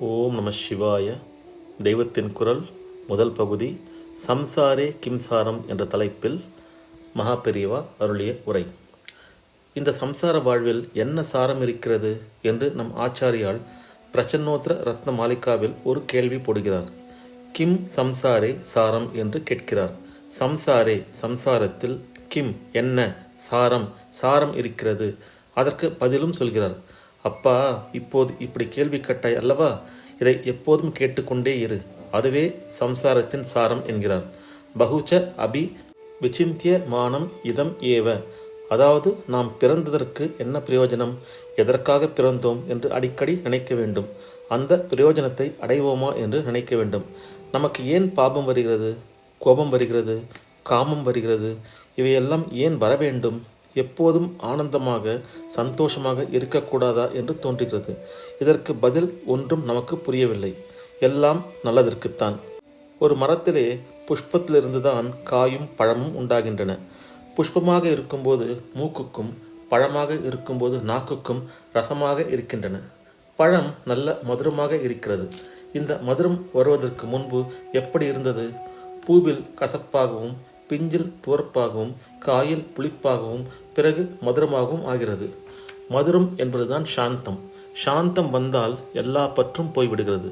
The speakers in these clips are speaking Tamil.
ஓம் நம சிவாய. தெய்வத்தின் குரல் முதல் பகுதி சம்சாரே கிம்சாரம் என்ற தலைப்பில் மகா பெரியவா அருளிய உரை. இந்த சம்சார வாழ்வில் என்ன சாரம் இருக்கிறது என்று நம் ஆச்சாரியால் பிரச்சன்னோத்திர ரத்ன மாளிகாவில் ஒரு கேள்வி போடுகிறார். கிம் சம்சாரே சாரம் என்று கேட்கிறார். சம்சாரே சம்சாரத்தில் கிம் என்ன சாரம் சாரம் இருக்கிறது? அதற்கு பதிலும் சொல்கிறார். அப்பா இப்போது இப்படி கேள்வி கட்டாய் அல்லவா? இதை எப்போதும் கேட்டுக்கொண்டே இரு. அதுவே சம்சாரத்தின் சாரம் என்கிறார். பகுச்ச அபி விசிந்திய மானம் இதம் ஏவ. அதாவது நாம் பிறந்ததற்கு என்ன பிரயோஜனம்? எதற்காக பிறந்தோம் என்று அடிக்கடி நினைக்க வேண்டும். அந்த பிரயோஜனத்தை அடைவோமா என்று நினைக்க வேண்டும். நமக்கு ஏன் பாபம் வருகிறது? கோபம் வருகிறது? காமம் வருகிறது? இவையெல்லாம் ஏன் வர வேண்டும் எப்போதும் ஆனந்தமாக சந்தோஷமாக இருக்கக்கூடாதா என்று தோன்றுகிறது. இதற்கு பதில் ஒன்றும் நமக்கு புரியவில்லை. எல்லாம் நல்லதற்குத்தான். ஒரு மரத்திலே புஷ்பத்திலிருந்து தான் காயும் பழமும் உண்டாகின்றன. புஷ்பமாக இருக்கும்போது மூக்குக்கும் பழமாக இருக்கும்போது நாக்குக்கும் ரசமாக இருக்கின்றன. பழம் நல்ல மதுரமாக இருக்கிறது. இந்த மதுரம் வருவதற்கு முன்பு எப்படி இருந்தது? பூவில் கசப்பாகவும் பிஞ்சில் துவர்ப்பாகவும் காயில் புளிப்பாகவும் பிறகு மதுரமாகவும் ஆகிறது. மதுரம் என்பதுதான் சாந்தம். சாந்தம் வந்தால் எல்லா பற்றும் போய்விடுகிறது.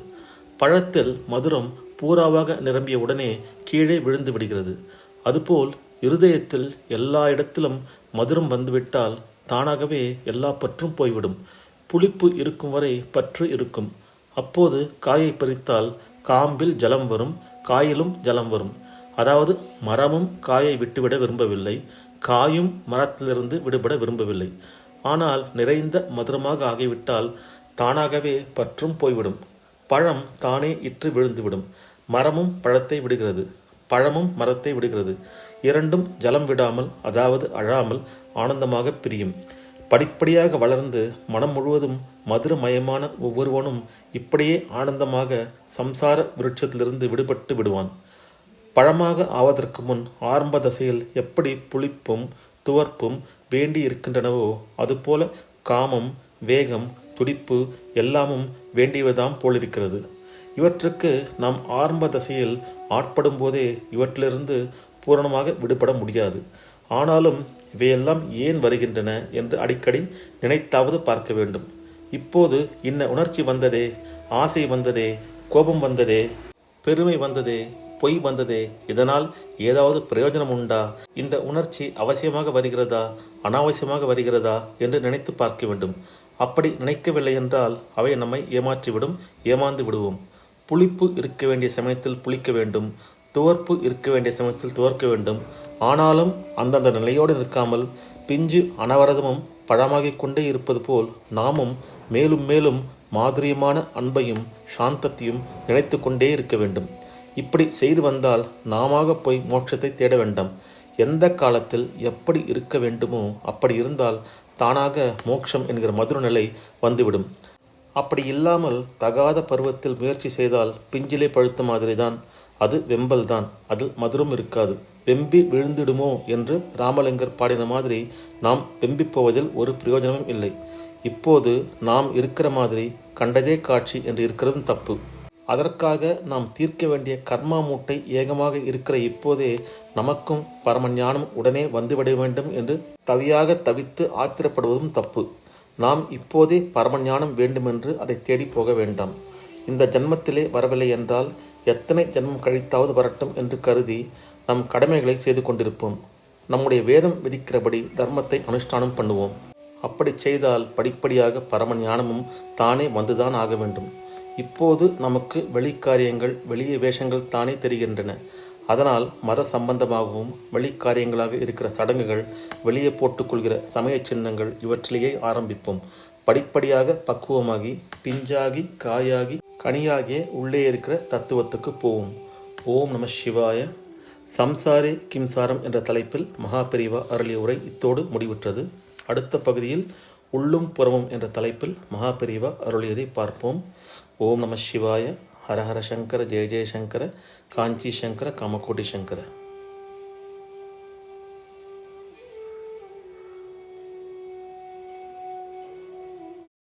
பழத்தில் மதுரம் பூராவாக நிரம்பிய உடனே கீழே விழுந்து விடுகிறது. அதுபோல் இருதயத்தில் எல்லா இடத்திலும் மதுரம் வந்துவிட்டால் தானாகவே எல்லா பற்றும் போய்விடும். புளிப்பு இருக்கும் வரை பற்று இருக்கும். அப்போது காயை பறித்தால் காம்பில் ஜலம் வரும் காயிலும் ஜலம் வரும். அதாவது மரமும் காயை விட்டுவிட விரும்பவில்லை. காயும் மரத்திலிருந்து விடுபட விரும்பவில்லை. ஆனால் நிறைந்த மதுரமாக ஆகிவிட்டால் தானாகவே பற்றும் போய்விடும். பழம் தானே இற்று விழுந்துவிடும். மரமும் பழத்தை விடுகிறது. பழமும் மரத்தை விடுகிறது. இரண்டும் ஜலம் விடாமல் அதாவது அழாமல் ஆனந்தமாக பிரியும். படிப்படியாக வளர்ந்து மனம் முழுவதும் மதுரமயமான ஒவ்வொருவனும் இப்படியே ஆனந்தமாக சம்சார விருட்சத்திலிருந்து விடுபட்டு விடுவான். பழமாக ஆவதற்கு முன் ஆரம்ப தசையில் எப்படி புளிப்பும் துவர்ப்பும் வேண்டி இருக்கின்றனவோ அதுபோல காமம் வேகம் துடிப்பு எல்லாமும் வேண்டியவைதான் போலிருக்கிறது. இவற்றுக்கு நாம் ஆரம்ப தசையில் ஆட்படும் போதே இவற்றிலிருந்து பூரணமாக விடுபட முடியாது. ஆனாலும் இவையெல்லாம் ஏன் வருகின்றன என்று அடிக்கடி நினைத்தாவது பார்க்க வேண்டும். இப்போது இன்ன உணர்ச்சி வந்ததே ஆசை வந்ததே கோபம் வந்ததே பெருமை வந்ததே பொய் வந்ததே? இதனால் ஏதாவது பிரயோஜனம் உண்டா? இந்த உணர்ச்சி அவசியமாக வருகிறதா? அனாவசியமாக வருகிறதா? என்று நினைத்து பார்க்க வேண்டும். அப்படி நினைக்கவில்லை என்றால் அவை நம்மை ஏமாற்றிவிடும் ஏமாந்து விடுவோம். புளிப்பு இருக்க வேண்டிய சமயத்தில் புளிக்க வேண்டும். துவர்ப்பு இருக்க வேண்டிய சமயத்தில் துவர்க்க வேண்டும். ஆனாலும் அந்தந்த நிலையோடு நிற்காமல் பிஞ்சு அனவரதமும் பழமாகிக் கொண்டே இருப்பது போல் நாமும் மேலும் மேலும் மாதிரியமான அன்பையும் சாந்தத்தையும் நினைத்து கொண்டே இருக்க வேண்டும். இப்படி செய்து வந்தால் நாமாக போய் மோட்சத்தை தேட வேண்டாம். எந்த காலத்தில் எப்படி இருக்க வேண்டுமோ அப்படி இருந்தால் தானாக மோட்சம் என்கிற மதுர நிலை வந்துவிடும். அப்படி இல்லாமல் தகாத பருவத்தில் முயற்சி செய்தால் பிஞ்சிலே பழுத்த மாதிரி தான் அது வெம்பல் தான் அதில் மதுரம் இருக்காது. வெம்பி விழுந்திடுமோ என்று ராமலிங்கர் பாடின மாதிரி நாம் வெம்பி போவதில் ஒரு பிரயோஜனமும் இல்லை. இப்போது நாம் இருக்கிற மாதிரி கண்டதே காட்சி என்று இருக்கிறதும் தப்பு. அதற்காக நாம் தீர்க்க வேண்டிய கர்மா மூட்டை ஏகமாக இருக்கிற இப்போதே நமக்கும் பரமஞானம் உடனே வந்துவிட வேண்டும் என்று தவியாக தவித்து ஆத்திரப்படுவதும் தப்பு. நாம் இப்போதே பரமஞானம் வேண்டுமென்று அதை தேடி போக வேண்டாம். இந்த ஜன்மத்திலே வரவில்லை என்றால் எத்தனை ஜென்மம் கழித்தாவது வரட்டும் என்று கருதி நம் கடமைகளை செய்து கொண்டிருப்போம். நம்முடைய வேதம் விதிக்கிறபடி தர்மத்தை அனுஷ்டானம் பண்ணுவோம். அப்படி செய்தால் படிப்படியாக பரம ஞானமும் தானே வந்துதான் ஆக வேண்டும். இப்போது நமக்கு வெளிக்காரியங்கள் வெளிய வேஷங்கள் தானே தெரிகின்றன. அதனால் மத சம்பந்தமாகவும் வெளிக்காரியங்களாக இருக்கிற சடங்குகள் வெளியே போட்டுக்கொள்கிற சமய சின்னங்கள் இவற்றிலேயே ஆரம்பிப்போம். படிப்படியாக பக்குவமாகி பிஞ்சாகி காயாகி கனியாகிய உள்ளே இருக்கிற தத்துவத்துக்கு போவோம். ஓம் நம சிவாய. சம்சாரே கிம்சாரம் என்ற தலைப்பில் மகாபெரிவா அருளிய உரை இத்தோடு முடிவுற்றது. அடுத்த பகுதியில் உள்ளும் புறமும் என்ற தலைப்பில் மகாபெரிவா அருளியதை பார்ப்போம். ஓம் நம சிவாய ஹரஹர சங்கர ஜெய ஜெயசங்கர காஞ்சி சங்கர காமகோட்டி சங்கர.